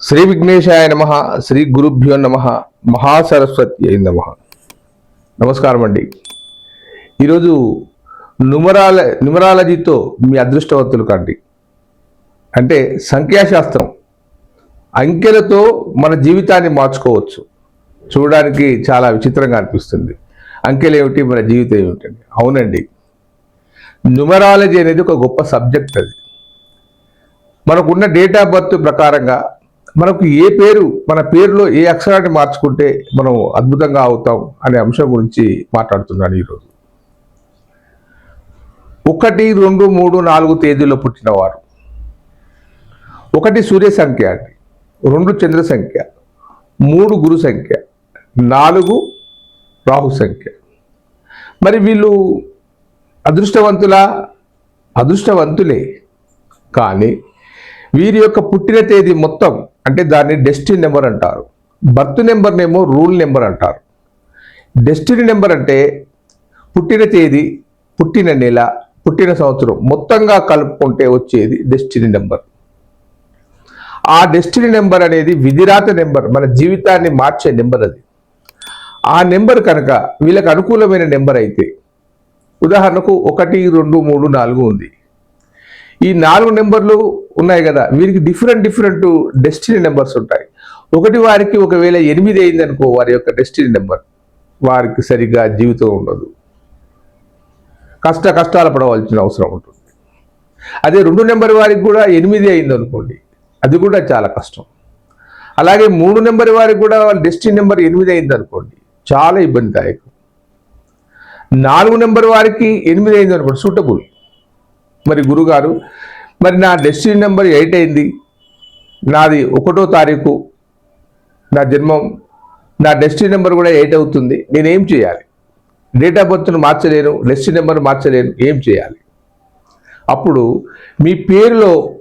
శ్రీ విఘ్నేశాయ నమ శ్రీ గురుభ్యో నమ మహాసరస్వతి అయి నమ. నమస్కారం అండి ఈరోజు నుమరాల న్యూమరాలజీతో మీ అదృష్టవంతులు కండి. అంటే సంఖ్యాశాస్త్రం. అంకెలతో మన జీవితాన్ని మార్చుకోవచ్చు. చూడడానికి చాలా విచిత్రంగా అనిపిస్తుంది. అంకెలు ఏమిటి మన జీవితం ఏమిటండి అవునండి. న్యూమరాలజీ అనేది ఒక గొప్ప సబ్జెక్ట్ అది. మనకున్న డేట్ ఆఫ్ బర్త్ ప్రకారంగా మనకు ఏ పేరు మన పేరులో ఏ అక్షరాన్ని మార్చుకుంటే మనం అద్భుతంగా అవుతాం అనే అంశం గురించి మాట్లాడుతున్నాను ఈరోజు. ఒకటి రెండు మూడు నాలుగు తేదీలో పుట్టినవారు. ఒకటి సూర్య సంఖ్య అండి. రెండు చంద్ర సంఖ్య. మూడు గురు సంఖ్య. నాలుగు రాహు సంఖ్య. మరి వీళ్ళు అదృష్టవంతుల? అదృష్టవంతులే. కానీ వీరి యొక్క పుట్టిన తేదీ మొత్తం అంటే దాన్ని డెస్టిన్ నెంబర్ అంటారు. బర్త్ నెంబర్నేమో రూల్ నెంబర్ అంటారు. డెస్టినీ నెంబర్ అంటే పుట్టిన తేదీ పుట్టిన నెల పుట్టిన సంవత్సరం మొత్తంగా కలుపుకుంటే వచ్చేది డెస్టినీ నెంబర్ ఆ డెస్టినీ నెంబర్ అనేది విధిరాత నెంబర్ మన జీవితాన్ని మార్చే నెంబర్ అది. ఆ నెంబర్ కనుక వీళ్ళకి అనుకూలమైన నెంబర్ అయితే ఉదాహరణకు ఒకటి రెండు మూడు నాలుగు ఉంది. ఈ నాలుగు నెంబర్లు ఉన్నాయి కదా వీరికి డిఫరెంట్ డిఫరెంట్ డెస్టినీ నెంబర్స్ ఉంటాయి. ఒకటి వారికి ఒకవేళ ఎనిమిది అయింది అనుకో వారి యొక్క డెస్టినీ నెంబర్ వారికి సరిగ్గా జీవితం ఉండదు. కష్ట కష్టాలు పడవలసిన అవసరం ఉంటుంది. అదే రెండు నెంబర్ వారికి కూడా ఎనిమిది అయింది అనుకోండి అది కూడా చాలా కష్టం. అలాగే మూడు నెంబర్ వారికి కూడా వాళ్ళ డెస్టినీ నెంబర్ ఎనిమిది అయింది అనుకోండి చాలా ఇబ్బందిదాయకం. నాలుగు నెంబర్ వారికి ఎనిమిది అయింది అనుకోండి సూటబుల్ మరి గురుగారు మరి నా డెస్టినీ నెంబర్ ఎయిట్ అయింది. నాది ఒకటో తారీఖు నా జన్మం. నా డెస్టినీ నెంబర్ కూడా ఎయిట్ అవుతుంది. నేనేం చేయాలి? డేట్ ఆఫ్ బర్త్ను మార్చలేను డెస్టినీ నెంబర్ మార్చలేను ఏం చేయాలి? అప్పుడు మీ పేరులో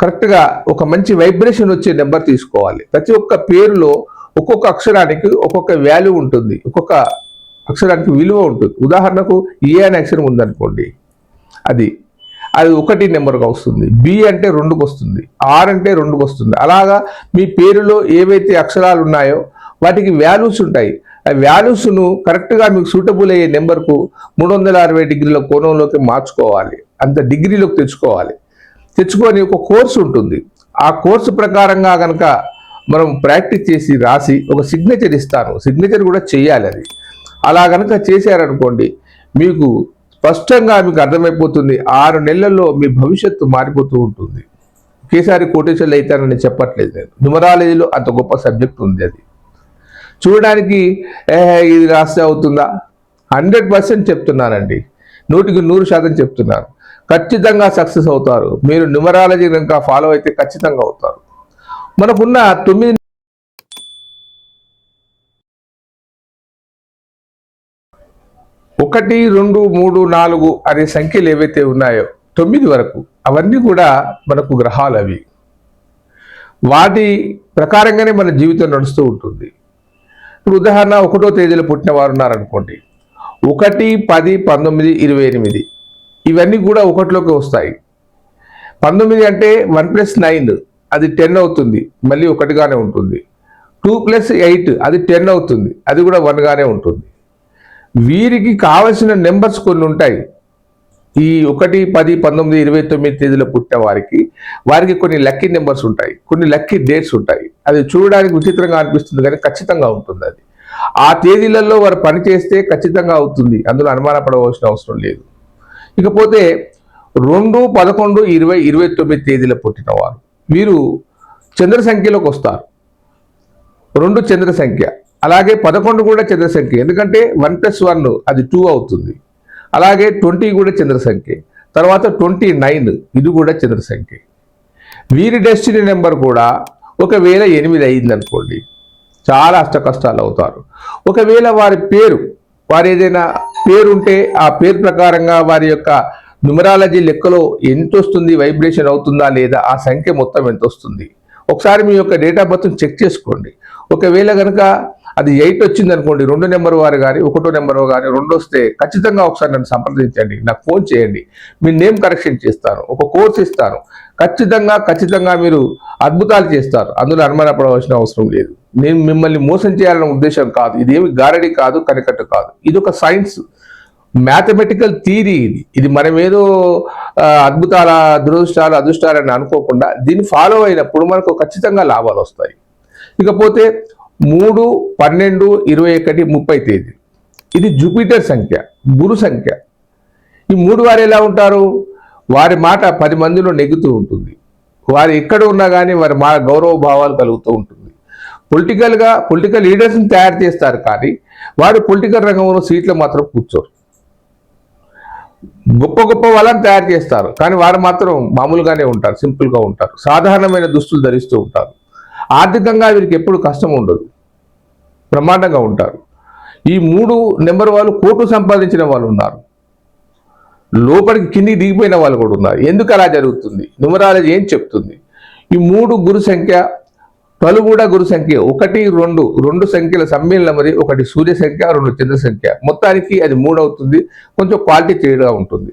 కరెక్ట్గా ఒక మంచి వైబ్రేషన్ వచ్చే నెంబర్ తీసుకోవాలి. ప్రతి ఒక్క పేరులో ఒక్కొక్క అక్షరానికి ఒక్కొక్క వాల్యూ ఉంటుంది. ఒక్కొక్క అక్షరానికి విలువ ఉంటుంది. ఉదాహరణకు ఏ అనే అక్షరం ఉందనుకోండి. అది అది ఒకటి నెంబర్గా వస్తుంది. బి అంటే రెండుకు వస్తుంది. ఆర్ అంటే రెండుకు వస్తుంది. అలాగా మీ పేరులో ఏవైతే అక్షరాలు ఉన్నాయో వాటికి వాల్యూస్ ఉంటాయి. ఆ వాల్యూస్ను కరెక్ట్గా మీకు సూటబుల్ అయ్యే నెంబర్కు మూడు వందల అరవై డిగ్రీల కోణంలోకి మార్చుకోవాలి. అంత డిగ్రీలోకి తెచ్చుకోవాలి. తెచ్చుకొని ఒక కోర్సు ఉంటుంది. ఆ కోర్సు ప్రకారంగా కనుక మనం ప్రాక్టీస్ చేసి రాసి ఒక సిగ్నేచర్ ఇస్తాను. సిగ్నేచర్ కూడా చేయాలి అది. అలా కనుక చేశారనుకోండి మీకు స్పష్టంగా మీకు అర్థమైపోతుంది. ఆరు నెలల్లో మీ భవిష్యత్తు మారిపోతూ ఉంటుంది. ఒకేసారి కోటేశ్వర్లు అవుతానని చెప్పట్లేదు నేను. న్యూమరాలజీలో అంత గొప్ప సబ్జెక్ట్ ఉంది అది. చూడడానికి ఇది రాస్తే అవుతుందా? హండ్రెడ్ పర్సెంట్ చెప్తున్నానండి. నూటికి నూరు శాతం చెప్తున్నాను. ఖచ్చితంగా సక్సెస్ అవుతారు. మీరు న్యూమరాలజీ కనుక ఫాలో అయితే ఖచ్చితంగా అవుతారు. మనకున్న తొమ్మిది ఒకటి రెండు మూడు నాలుగు అనే సంఖ్యలు ఏవైతే ఉన్నాయో తొమ్మిది వరకు అవన్నీ కూడా మనకు గ్రహాలు అవి. వాటి ప్రకారంగానే మన జీవితం నడుస్తూ ఉంటుంది. ఇప్పుడు ఉదాహరణ ఒకటో తేదీలో పుట్టిన వారు ఉన్నారనుకోండి. ఒకటి పది పంతొమ్మిది ఇరవై ఎనిమిది. ఇవన్నీ కూడా ఒకటిలోకి వస్తాయి. పంతొమ్మిది అంటే వన్ ప్లస్ నైన్ అది టెన్ అవుతుంది మళ్ళీ ఒకటిగానే ఉంటుంది. టూ ప్లస్ ఎయిట్ అది టెన్ అవుతుంది అది కూడా వన్గానే ఉంటుంది. వీరికి కావలసిన నెంబర్స్ కొన్ని ఉంటాయి. ఈ ఒకటి పది పంతొమ్మిది ఇరవై తొమ్మిది తేదీలో పుట్టిన వారికి వారికి కొన్ని లక్కీ నెంబర్స్ ఉంటాయి. కొన్ని లక్కీ డేట్స్ ఉంటాయి. అది చూడడానికి విచిత్రంగా అనిపిస్తుంది కానీ ఖచ్చితంగా ఉంటుంది అది. ఆ తేదీలలో వారు పని చేస్తే ఖచ్చితంగా అవుతుంది. అందులో అనుమానపడవలసిన అవసరం లేదు. ఇకపోతే రెండు పదకొండు ఇరవై ఇరవై తొమ్మిది తేదీలో పుట్టినవారు వీరు. చంద్ర సంఖ్యలోకి వస్తారు. రెండు చంద్ర సంఖ్య అలాగే పదకొండు కూడా చంద్ర సంఖ్య ఎందుకంటే వన్ ప్లస్ వన్ అది టూ అవుతుంది. అలాగే ట్వంటీ కూడా చంద్ర సంఖ్య తర్వాత ట్వంటీ నైన్ ఇది కూడా చంద్ర సంఖ్య వీరి డెస్టినీ నెంబర్ కూడా ఒకవేళ ఎనిమిది అయింది అనుకోండి. చాలా అష్ట కష్టాలు అవుతారు. ఒకవేళ వారి పేరు వారి ఏదైనా పేరు ఉంటే ఆ పేరు ప్రకారంగా వారి యొక్క న్యూమరాలజీ లెక్కలో ఎంత వస్తుంది వైబ్రేషన్ అవుతుందా లేదా ఆ సంఖ్య మొత్తం ఎంత వస్తుంది ఒకసారి మీ యొక్క డేట్ ఆఫ్ బర్త్ చెక్ చేసుకోండి. ఒకవేళ కనుక అది ఎయిట్ వచ్చింది అనుకోండి రెండు నెంబర్ వారు కానీ ఒకటో నెంబర్ కానీ రెండు వస్తే ఖచ్చితంగా ఒకసారి నన్ను సంప్రదించండి నాకు ఫోన్ చేయండి. మీ నేమ్ కరెక్షన్ చేస్తాను ఒక కోర్స్ ఇస్తాను. ఖచ్చితంగా ఖచ్చితంగా మీరు అద్భుతాలు చేస్తారు. అందులో అనుమానపడవలసిన అవసరం లేదు. నేను మిమ్మల్ని మోసం చేయాలనే ఉద్దేశం కాదు. ఇదేమి గారడి కాదు కనికట్టు కాదు. ఇది ఒక సైన్స్ మ్యాథమెటికల్ థీరీ ఇది. ఇది మనం ఏదో అద్భుతాల దురదృష్టాలు అదృష్టాలని అనుకోకుండా దీన్ని ఫాలో అయినప్పుడు మనకు ఖచ్చితంగా లాభాలు వస్తాయి. ఇకపోతే మూడు పన్నెండు ఇరవై ఒకటి ముప్పై తేదీ. ఇది జూపిటర్ సంఖ్య గురు సంఖ్య. ఈ మూడు వారు ఎలా ఉంటారు? వారి మాట పది మందిలో నెగ్గుతూ ఉంటుంది. వారు ఎక్కడ ఉన్నా కానీ వారి మా గౌరవ భావాలు కలుగుతూ ఉంటుంది. పొలిటికల్గా పొలిటికల్ లీడర్స్ని తయారు చేస్తారు కానీ వారు పొలిటికల్ రంగంలో సీట్లు మాత్రం కూర్చోరు. గొప్ప గొప్ప వాళ్ళని తయారు చేస్తారు. కానీ వారు మాత్రం మామూలుగానే ఉంటారు సింపుల్గా ఉంటారు. సాధారణమైన దుస్తులు ధరిస్తూ ఉంటారు. ఆర్థికంగా వీరికి ఎప్పుడు కష్టం ఉండదు. బ్రహ్మాండంగా ఉంటారు. ఈ మూడు నెంబర్ వాళ్ళు కోట్లు సంపాదించిన వాళ్ళు ఉన్నారు. లోపలికి కిందికి దిగిపోయిన వాళ్ళు కూడా ఉన్నారు. ఎందుకు అలా జరుగుతుంది? న్యూమరాలజీ ఏం చెప్తుంది? ఈ మూడు గురు సంఖ్య పలు కూడా గురు సంఖ్య ఒకటి రెండు రెండు సంఖ్యల సమ్మేళనం మరి ఒకటి సూర్య సంఖ్య రెండు చంద్ర సంఖ్య. మొత్తానికి అది మూడు అవుతుంది. కొంచెం క్వాలిటీ తేడా ఉంటుంది.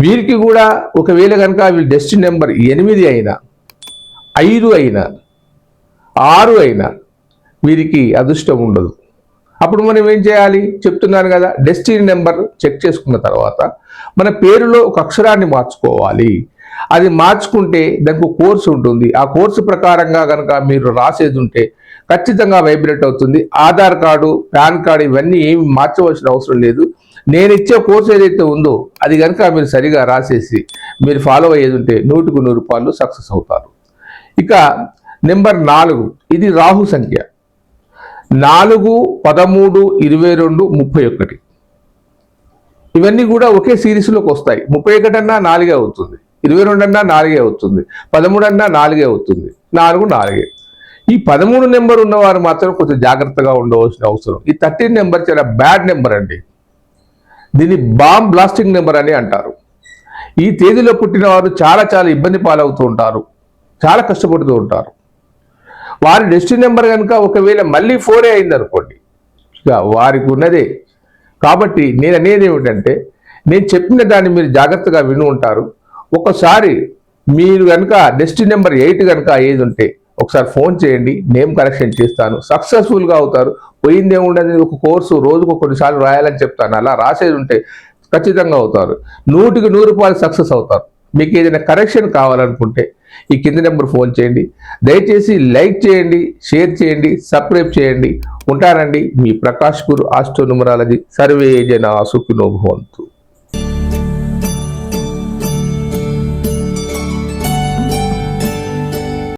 వీరికి కూడా ఒకవేళ కనుక వీళ్ళ డెస్టిన్ నెంబర్ ఎనిమిది అయినా ఐదు అయినా ఆరు అయినా వీరికి అదృష్టం ఉండదు. అప్పుడు మనం ఏం చేయాలి? చెప్తున్నాను కదా డెస్టినీ నెంబర్ చెక్ చేసుకున్న తర్వాత మన పేరులో ఒక అక్షరాన్ని మార్చుకోవాలి. అది మార్చుకుంటే దానికి ఒక కోర్సు ఉంటుంది. ఆ కోర్సు ప్రకారంగా కనుక మీరు రాసేది ఉంటే ఖచ్చితంగా వైబ్రేట్ అవుతుంది. ఆధార్ కార్డు పాన్ కార్డు ఇవన్నీ ఏమి మార్చవలసిన అవసరం లేదు. నేను ఇచ్చే కోర్సు ఏదైతే ఉందో అది కనుక మీరు సరిగా రాసేసి మీరు ఫాలో అయ్యేది ఉంటే నూటికి నూరు రూపాయలు సక్సెస్ అవుతారు. ఇక నెంబర్ నాలుగు ఇది రాహు సంఖ్య. నాలుగు పదమూడు ఇరవై రెండు ముప్పై ఒకటి. ఇవన్నీ కూడా ఒకే సిరీస్లోకి వస్తాయి. ముప్పై ఒకటి అన్నా నాలుగే అవుతుంది. ఇరవై రెండు అన్నా నాలుగే అవుతుంది. పదమూడు అన్నా నాలుగే అవుతుంది. నాలుగు నాలుగే. ఈ పదమూడు నెంబర్ ఉన్నవారు మాత్రం కొంచెం జాగ్రత్తగా ఉండవలసిన అవసరం. ఈ థర్టీన్ నెంబర్ చాలా బ్యాడ్ నెంబర్ అండి. దీన్ని బాంబ్ బ్లాస్టింగ్ నెంబర్ అని అంటారు. ఈ తేదీలో పుట్టిన వారు చాలా చాలా ఇబ్బంది పాలవుతూ ఉంటారు. చాలా కష్టపడుతూ ఉంటారు. వారి డెస్టినీ నెంబర్ కనుక ఒకవేళ మళ్ళీ ఫోరే అయింది అనుకోండి ఇక వారికి ఉన్నదే కాబట్టి నేను అనేది ఏమిటంటే నేను చెప్పిన దాన్ని మీరు జాగ్రత్తగా విని ఉంటారు. ఒకసారి మీరు కనుక డెస్టినీ నెంబర్ ఎయిట్ కనుక ఏది ఉంటే ఒకసారి ఫోన్ చేయండి నేమ్ కరెక్షన్ చేస్తాను. సక్సెస్ఫుల్గా అవుతారు. పోయిందే ఉండదు ఒక కోర్సు రోజుకు కొన్నిసార్లు రాయాలని చెప్తాను. అలా రాసేది ఉంటే ఖచ్చితంగా అవుతారు. నూటికి నూరు రూపాయలు సక్సెస్ అవుతారు. మీకు ఏదైనా కరెక్షన్ కావాలనుకుంటే ఈ కింది నెంబర్ ఫోన్ చేయండి. దయచేసి లైక్ చేయండి షేర్ చేయండి సబ్స్క్రైబ్ చేయండి. ఉంటారండి మీ ప్రకాష్ గురు ఆస్ట్రో న్యూమరాలజీ సర్వే జన సుఖినోభవంతు